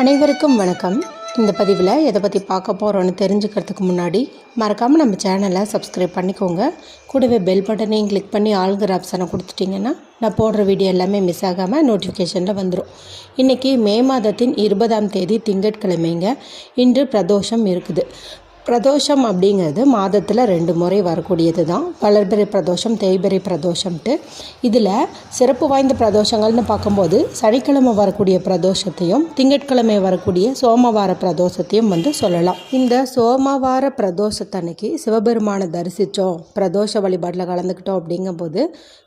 அனைவருக்கும் வணக்கம். இந்த பதிவில் எதை பற்றி பார்க்க போகிறோன்னு தெரிஞ்சுக்கிறதுக்கு முன்னாடி மறக்காமல் நம்ம சேனலை சப்ஸ்கிரைப் பண்ணிக்கோங்க. கூடவே பெல் பட்டனையும் கிளிக் பண்ணி ஆளுங்கிற ஆப்ஷனை கொடுத்துட்டிங்கன்னா நான் போடுற வீடியோ எல்லாமே மிஸ் ஆகாமல் நோட்டிஃபிகேஷனில் வந்துடும் இன்றைக்கி மே மாதத்தின் இருபதாம் தேதி திங்கட்கிழமைங்க. இன்று பிரதோஷம் இருக்குது. பிரதோஷம் அப்படிங்கிறது மாதத்தில் ரெண்டு முறை வரக்கூடியது தான் வளர்பிறை பிரதோஷம் தேய்பிறை பிரதோஷம்ட்டு இதில் சிறப்பு வாய்ந்த பிரதோஷங்கள்னு பார்க்கும்போது சனிக்கிழமை வரக்கூடிய பிரதோஷத்தையும் திங்கட்கிழமை வரக்கூடிய சோமவார பிரதோஷத்தையும் வந்து சொல்லலாம். இந்த சோமவார பிரதோஷத்தன்னைக்கு சிவபெருமானை தரிசித்தோம் பிரதோஷ வழிபாட்டில் கலந்துக்கிட்டோம் அப்படிங்கும்போது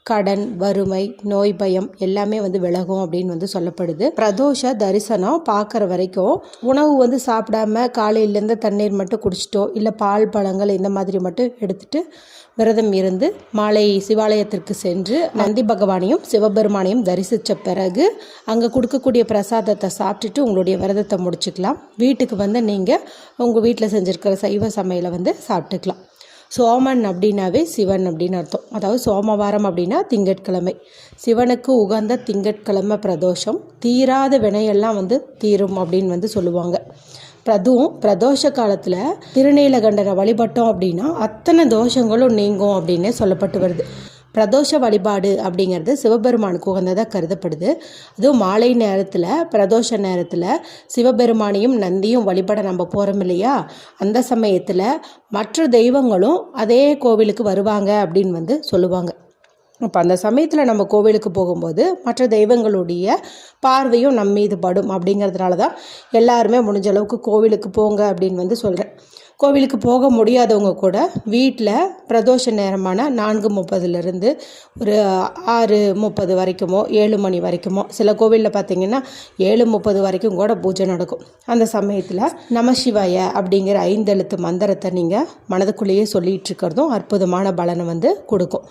கடன் வறுமை நோய் பயம் எல்லாமே வந்து விலகும் அப்படின்னு வந்து சொல்லப்படுது. பிரதோஷ தரிசனம் பார்க்குற வரைக்கும் உணவு வந்து சாப்பிடாம காலையிலேருந்து தண்ணீர் மட்டும் குடிச்சிட்டோ இல்லை பால் பழங்கள் இந்த மாதிரி மட்டும் எடுத்துட்டு விரதம் இருந்து மாலை சிவாலயத்திற்கு சென்று நந்தி பகவானையும் சிவபெருமானையும் தரிசித்த பிறகு அங்கே கொடுக்கக்கூடிய பிரசாதத்தை சாப்பிட்டுட்டு உங்களுடைய விரதத்தை முடிச்சுக்கலாம். வீட்டுக்கு வந்து நீங்கள் உங்கள் வீட்டில் செஞ்சுருக்கிற சைவ சமையலை வந்து சாப்பிட்டுக்கலாம். சோமன் அப்படின்னாவே சிவன் அப்படின்னு அர்த்தம். அதாவது சோமவாரம் அப்படின்னா திங்கட்கிழமை. சிவனுக்கு உகந்த திங்கட்கிழமை பிரதோஷம். தீராத வினையெல்லாம் வந்து தீரும் அப்படின்னு வந்து சொல்லுவாங்க. பிரதுவும் பிரதோஷ காலத்தில் திருநீலகண்டனை வழிபட்டோம் அப்படின்னா அத்தனை தோஷங்களும் நீங்கும் அப்படின்னே சொல்லப்பட்டு வருது. பிரதோஷ வழிபாடு அப்படிங்கிறது சிவபெருமானுக்கு உகந்ததாக கருதப்படுது. அதுவும் மாலை நேரத்தில் பிரதோஷ நேரத்தில் சிவபெருமானையும் நந்தியும் வழிபட நம்ம போகிறோம் இல்லையா? அந்த சமயத்தில் மற்ற தெய்வங்களும் அதே கோவிலுக்கு வருவாங்க அப்படின்னு வந்து சொல்லுவாங்க. அப்போ அந்த சமயத்தில் நம்ம கோவிலுக்கு போகும்போது மற்ற தெய்வங்களுடைய பார்வையும் நம்ம மீது படும் அப்படிங்கிறதுனால தான் எல்லாருமே முடிஞ்ச அளவுக்கு கோவிலுக்கு போங்க அப்படின்னு வந்து சொல்கிறேன் கோவிலுக்கு போக முடியாதவங்க கூட வீட்டில் பிரதோஷ நேரமான நான்கு முப்பதுலேருந்து ஒரு ஆறு முப்பது வரைக்குமோ ஏழு மணி வரைக்குமோ சில கோவிலில் பார்த்தீங்கன்னா ஏழு முப்பது வரைக்கும் கூட பூஜை நடக்கும். அந்த சமயத்தில் நமசிவாய அப்படிங்கிற ஐந்தெழுத்து மந்திரத்தை நீங்கள் மனதுக்குள்ளேயே சொல்லிகிட்டு இருக்கிறதும் அற்புதமான பலனை வந்து கொடுக்கும்.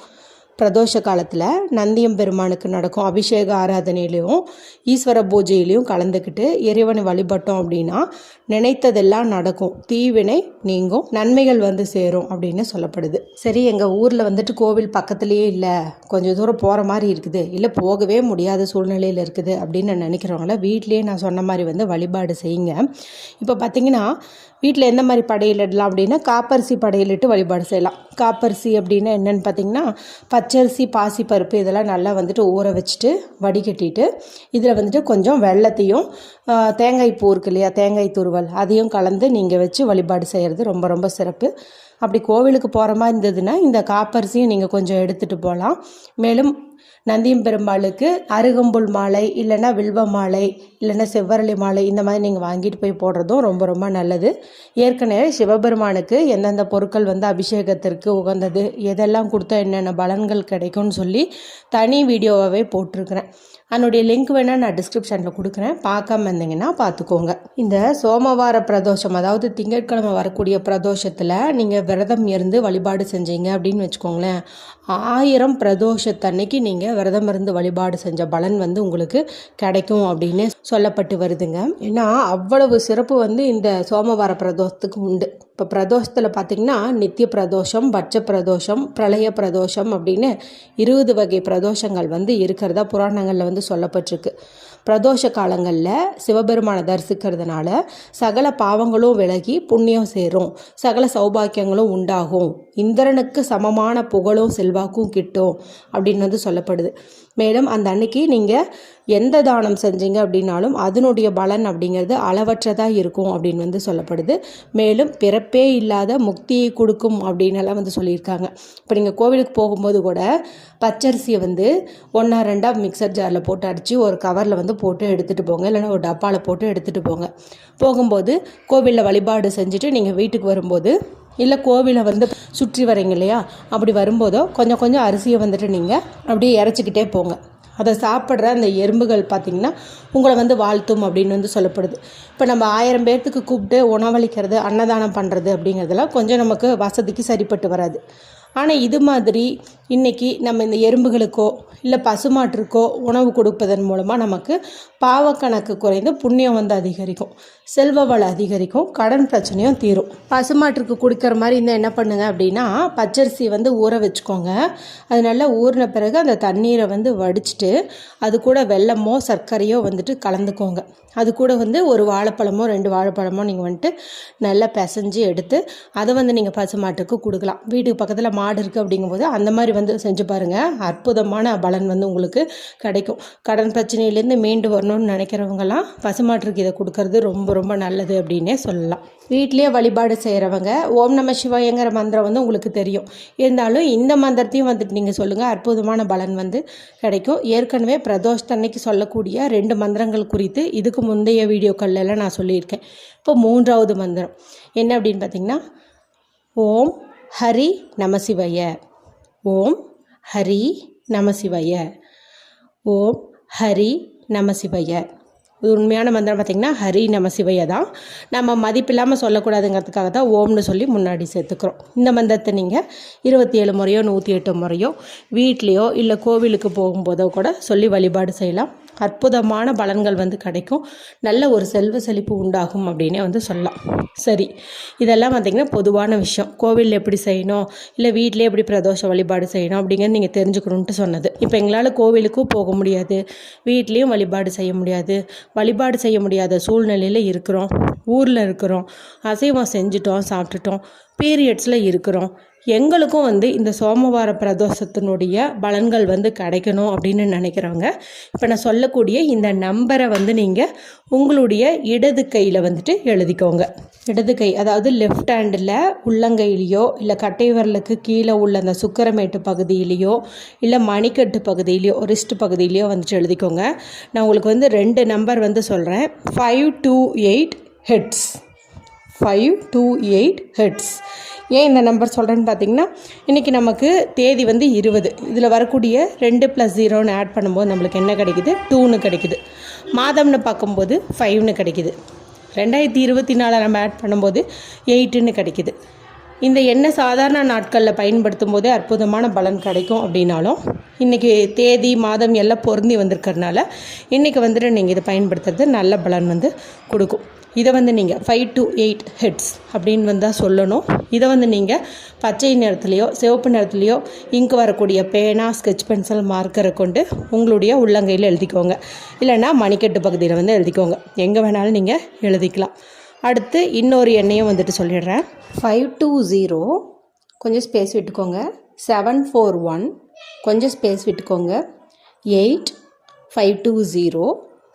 பிரதோஷ காலத்தில் நந்தியம் பெருமானுக்கு நடக்கும் அபிஷேக ஆராதனையிலையும் ஈஸ்வர பூஜையிலையும் கலந்துக்கிட்டு இறைவனை வழிபட்டோம் அப்படின்னா நினைத்ததெல்லாம் நடக்கும். தீவினை நீங்கும் நன்மைகள் வந்து சேரும் அப்படின்னு சொல்லப்படுது. சரி எங்கள் ஊரில் வந்துட்டு கோவில் பக்கத்துலேயே இல்லை. கொஞ்சம் தூரம் போகிற மாதிரி இருக்குது. இல்லை போகவே முடியாத சூழ்நிலையில் இருக்குது அப்படின்னு நினைக்கிறவங்கள வீட்லேயே நான் சொன்ன மாதிரி வந்து வழிபாடு செய்யுங்க. இப்போ பார்த்தீங்கன்னா வீட்டில் எந்த மாதிரி படையிலிடலாம் அப்படின்னா காப்பரிசி படையிலிட்டு வழிபாடு செய்யலாம். காப்பரிசி அப்படின்னா என்னென்னு பார்த்தீங்கன்னா பச்சரிசி பாசிப்பருப்பு இதெல்லாம் நல்லா வந்துட்டு ஊற வச்சுட்டு வடிகட்டிட்டு இதில் வந்துட்டு கொஞ்சம் வெள்ளத்தையும் தேங்காய் பூ இருக்கு இல்லையா தேங்காய் துருவல் அதையும் கலந்து நீங்கள் வச்சு வழிபாடு செய்கிறது ரொம்ப ரொம்ப சிறப்பு. அப்படி கோவிலுக்கு போகிற மாதிரி இருந்ததுன்னா இந்த காப்பரிசியும் நீங்கள் கொஞ்சம் எடுத்துகிட்டு போகலாம் மேலும் நந்தியம் பெருமாளுக்கு அருகம்புல் மாலை இல்லைன்னா வில்வ மாலை இல்லைன்னா செவ்வரளி மாலை இந்த மாதிரி நீங்கள் வாங்கிட்டு போய் போடுறதும் ரொம்ப ரொம்ப நல்லது. ஏற்கனவே சிவபெருமானுக்கு எந்தெந்த பொருட்கள் வந்து அபிஷேகத்திற்கு உகந்தது எதெல்லாம் கொடுத்தா என்னென்ன பலன்கள் கிடைக்கும்னு சொல்லி தனி வீடியோவாகவே போட்டிருக்கிறேன். அதனுடைய லிங்க் வேணால் நான் டிஸ்கிரிப்ஷனில் கொடுக்குறேன். பார்க்காம இருந்தீங்கன்னா பார்த்துக்கோங்க. இந்த சோமவார பிரதோஷம் அதாவது திங்கட்கிழமை வரக்கூடிய பிரதோஷத்தில் நீங்கள் விரதம் இருந்து வழிபாடு செஞ்சீங்க அப்படின்னு வச்சுக்கோங்களேன். ஆயிரம் பிரதோஷத்தன்னைக்கு நீங்கள் விரதம் இருந்து வழிபாடு செஞ்ச பலன் வந்து உங்களுக்கு கிடைக்கும் அப்படின்னு சொல்லப்பட்டு வருதுங்க. ஏன்னா அவ்வளவு சிறப்பு வந்து இந்த சோமவார பிரதோஷத்துக்கு உண்டு. இப்போ பிரதோஷத்தில் பார்த்திங்கன்னா நித்திய பிரதோஷம் பட்ச பிரதோஷம் பிரளய பிரதோஷம் அப்படின்னு இருபது வகை பிரதோஷங்கள் வந்து இருக்கிறதா புராணங்களில் வந்து சொல்லப்பட்டிருக்கு. பிரதோஷ காலங்களில் சிவபெருமானை தரிசிக்கிறதுனால சகல பாவங்களும் விலகி புண்ணியம் சேரும். சகல சௌபாக்கியங்களும் உண்டாகும். இந்திரனுக்கு சமமான புகழும் செல்வாக்கும் கிட்டும் அப்படின்னு வந்து சொல்லப்படுது. மேலும் அந்த அன்னைக்கு நீங்கள் எந்த தானம் செஞ்சீங்க அப்படின்னாலும் அதனுடைய பலன் அப்படிங்கிறது அளவற்றதாக இருக்கும் அப்படின்னு வந்து சொல்லப்படுது. மேலும் பிறப்பே இல்லாத முக்தியை கொடுக்கும் அப்படின்னு வந்து சொல்லியிருக்காங்க. இப்போ நீங்கள் கோவிலுக்கு போகும்போது கூட பச்சரிசியை வந்து ஒன்றா ரெண்டாக மிக்சர் ஜாரில் போட்டு அடித்து ஒரு கவரில் வந்து போட்டு எடுத்துகிட்டு போங்க. இல்லைன்னா ஒரு டப்பாவில் போட்டு எடுத்துகிட்டு போங்க. போகும்போது கோவிலில் வழிபாடு செஞ்சுட்டு நீங்கள் வீட்டுக்கு வரும்போது இல்லை கோவிலை வந்து சுற்றி வரீங்க இல்லையா? அப்படி வரும்போதோ கொஞ்சம் கொஞ்சம் அரிசியை வந்துட்டு நீங்கள் அப்படியே இறச்சிக்கிட்டே போங்க. அதை சாப்பிட்ற அந்த எறும்புகள் பார்த்திங்கன்னா உங்களை வந்து வாழ்த்தும் அப்படின்னு வந்து சொல்லப்படுது. இப்போ நம்ம ஆயிரம் பேர்த்துக்கு கூப்பிட்டு உணவளிக்கிறது அன்னதானம் பண்ணுறது அப்படிங்கிறதெல்லாம் கொஞ்சம் நமக்கு வசதிக்கு சரிப்பட்டு வராது. ஆனால் இது மாதிரி இன்றைக்கி நம்ம இந்த எறும்புகளுக்கோ இல்லை பசுமாட்டிற்கோ உணவு கொடுப்பதன் மூலமாக நமக்கு பாவக்கணக்கு குறைந்து புண்ணியம் வந்து அதிகரிக்கும் செல்வ வளம் அதிகரிக்கும் கடன் பிரச்சனையும் தீரும். பசுமாட்டிற்கு கொடுக்குற மாதிரி இருந்தால் என்ன பண்ணுங்கள் அப்படின்னா பச்சரிசி வந்து ஊற வச்சுக்கோங்க. அது நல்லா ஊறின பிறகு அந்த தண்ணீரை வந்து வடிச்சிட்டு அது கூட வெல்லமோ சர்க்கரையோ வந்துட்டு கலந்துக்கோங்க. அது கூட வந்து ஒரு வாழைப்பழமோ ரெண்டு வாழைப்பழமோ நீங்கள் வந்துட்டு நல்லா பிசைஞ்சு எடுத்து அதை வந்து நீங்கள் பசுமாட்டுக்கு கொடுக்கலாம். வீட்டுக்கு பக்கத்தில் மாடு இருக்குது அப்படிங்கும்போது அந்த மாதிரி வந்து செஞ்சு பாருங்கள் அற்புதமான பலன் வந்து உங்களுக்கு கிடைக்கும். கடன் பிரச்சனையிலேருந்து மீண்டு வரணும்னு நினைக்கிறவங்கலாம் பசுமாட்டுக்கு இதை கொடுக்கறது ரொம்ப ரொம்ப நல்லது அப்படின்னே சொல்லலாம். வீட்லேயே வழிபாடு செய்கிறவங்க ஓம் நம சிவாயங்கிற மந்திரம் வந்து உங்களுக்கு தெரியும். இருந்தாலும் இந்த மந்திரத்தையும் வந்துட்டு நீங்கள் சொல்லுங்கள் அற்புதமான பலன் வந்து கிடைக்கும். ஏற்கனவே பிரதோஷத்தன்னைக்கு சொல்லக்கூடிய ரெண்டு மந்திரங்கள் குறித்து இதுக்கு முந்தைய வீடியோக்கள்லாம் நான் சொல்லியிருக்கேன். இப்போ மூன்றாவது மந்திரம். என்ன அப்படின்னு பார்த்தீங்கன்னா ஓம் ஹரி நமசிவய ஓம் ஹரி நமசிவய. ஓம் ஹரி நமசிவய. இது உண்மையான மந்திரம் பார்த்திங்கன்னா ஹரி நமசிவய தான். நம்ம மதிப்பில்லாமல் சொல்லக்கூடாதுங்கிறதுக்காக தான் ஓம்னு சொல்லி முன்னாடி சேர்த்துக்கிறோம். இந்த மந்திரத்தை நீங்கள் இருபத்தி ஏழு முறையோ நூற்றி எட்டு முறையோ வீட்லேயோ இல்லை கோவிலுக்கு போகும்போதோ கூட சொல்லி வழிபாடு செய்யலாம். அற்புதமான பலன்கள் வந்து கிடைக்கும். நல்ல ஒரு செல்வ செழிப்பு உண்டாகும் அப்படின்னே வந்து சொல்லலாம். சரி இதெல்லாம் பார்த்திங்கன்னா பொதுவான விஷயம். கோவிலில் எப்படி செய்யணும்? இல்லை வீட்டிலே எப்படி பிரதோஷ வழிபாடு செய்யணும்? அப்படிங்கிறது நீங்கள் தெரிஞ்சுக்கணுன்ட்டு சொன்னது. இப்போ எங்களால் கோவிலுக்கும் போக முடியாது. வீட்லேயும் வழிபாடு செய்ய முடியாது. வழிபாடு செய்ய முடியாத சூழ்நிலையில் இருக்கிறோம். ஊரில் இருக்கிறோம். அசைவம் செஞ்சுட்டோம் சாப்பிட்டுட்டோம். பீரியட்ஸில் இருக்கிறோம். எங்களுக்கும் வந்து இந்த சோமவார பிரதோஷத்தினுடைய பலன்கள் வந்து கிடைக்கணும் அப்படின்னு நினைக்கிறவங்க இப்போ நான் சொல்லக்கூடிய இந்த நம்பரை வந்து நீங்கள் உங்களுடைய இடது கையில் வந்துட்டு எழுதிக்கோங்க. இடது கை அதாவது லெஃப்ட் ஹேண்டில் உள்ளங்கையிலையோ இல்லை கட்டைவரலுக்கு கீழே உள்ள அந்த சுக்கரமேட்டு பகுதியிலையோ இல்லை மணிக்கட்டு பகுதியிலையோ ரிஸ்ட் பகுதியிலையோ வந்துட்டு எழுதிக்கோங்க. நான் உங்களுக்கு வந்து ரெண்டு நம்பர் வந்து சொல்கிறேன் five two eight heads five two eight heads ஏன் இந்த நம்பர் சொல்கிறேன்னு பார்த்தீங்கன்னா இன்றைக்கி நமக்கு தேதி வந்து இருபது. இதில் வரக்கூடிய ரெண்டு ப்ளஸ் ஜீரோன்னு ஆட் பண்ணும்போது நம்மளுக்கு என்ன கிடைக்குது? டூன்னு கிடைக்குது. மாதம்னு பார்க்கும்போது ஃபைவ்னு கிடைக்குது. ரெண்டாயிரத்தி இருபத்தி நாலில் நம்ம ஆட் பண்ணும்போது எயிட்டுன்னு கிடைக்குது. இந்த எண்ணெய் சாதாரண நாட்களில் பயன்படுத்தும் போதே அற்புதமான பலன் கிடைக்கும் அப்படின்னாலும் இன்றைக்கி தேதி மாதம் எல்லாம் பொருந்தி வந்திருக்கிறதுனால இன்றைக்கி வந்துட்டு நீங்கள் இதை பயன்படுத்துறது நல்ல பலன் வந்து கொடுக்கும். இதை வந்து நீங்கள் ஃபைவ் டு எயிட் ஹெட்ஸ் அப்படின்னு வந்தால் சொல்லணும். இதை வந்து நீங்கள் பச்சை நிறத்துலையோ சிவப்பு நிறத்துலையோ இங்கு வரக்கூடிய பேனா ஸ்கெச் பென்சில் மார்க்கரை கொண்டு உங்களுடைய உள்ளங்கையில் எழுதிக்கோங்க. இல்லைன்னா மணிக்கட்டு பகுதியில் வந்து எழுதிக்கோங்க. எங்கே வேணாலும் நீங்கள் எழுதிக்கலாம். அடுத்து இன்னொரு எண்ணையும் வந்துட்டு சொல்லிடுறேன். ஃபைவ் டூ ஜீரோ கொஞ்சம் ஸ்பேஸ் விட்டுக்கோங்க. செவன் ஃபோர் ஒன் கொஞ்சம் ஸ்பேஸ் விட்டுக்கோங்க. Eight five two zero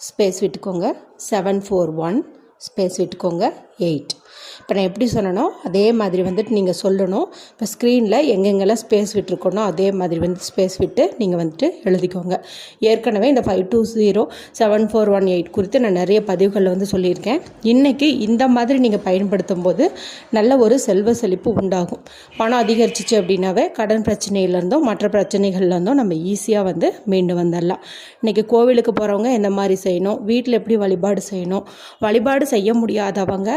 space விட்டுக்கோங்க. செவன் ஃபோர் ஒன் ஸ்பேஸ் விட்டுக்கோங்க. எயிட் இப்போ நான் எப்படி சொல்லணும் அதே மாதிரி வந்துட்டு நீங்கள் சொல்லணும். இப்போ ஸ்க்ரீனில் எங்கெங்கெல்லாம் ஸ்பேஸ் விட்டுருக்கணும் அதே மாதிரி வந்து ஸ்பேஸ் விட்டு நீங்கள் வந்துட்டு எழுதிக்கோங்க. ஏற்கனவே இந்த five two zero seven four one eight குறித்து நான் நிறைய பதிவுகளில் வந்து சொல்லியிருக்கேன். இன்றைக்கி இந்த மாதிரி நீங்கள் பயன்படுத்தும் போது நல்ல ஒரு செல்வ செழிப்பு உண்டாகும். பணம் அதிகரிச்சிச்சு அப்படின்னாவே கடன் பிரச்சனையிலேருந்தும் மற்ற பிரச்சனைகள்லேருந்தும் நம்ம ஈஸியாக வந்து மீண்டு வந்துடலாம் இன்றைக்கி கோவிலுக்கு போகிறவங்க எந்த மாதிரி செய்யணும்? வீட்டில் எப்படி வழிபாடு செய்யணும்? வழிபாடு செய்ய முடியாதவங்க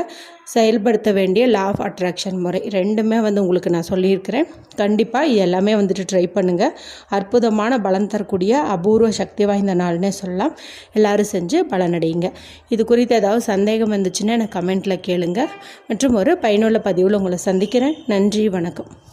செயல்படுத்த வேண்டிய லா ஆஃப் அட்ராக்ஷன் முறை. ரெண்டுமே வந்து உங்களுக்கு நான் சொல்லியிருக்கிறேன். கண்டிப்பாக எல்லாமே வந்துட்டு ட்ரை பண்ணுங்கள் அற்புதமான பலன் தரக்கூடிய அபூர்வ சக்தி வாய்ந்த நாள்னே சொல்லலாம். எல்லோரும் செஞ்சு பலனடையுங்க. இது குறித்து ஏதாவது சந்தேகம் வந்துச்சுன்னா எனக்கு கமெண்ட்டில் கேளுங்க. மற்றும் ஒரு பயனுள்ள பதிவில் உங்களை சந்திக்கிறேன். நன்றி வணக்கம்.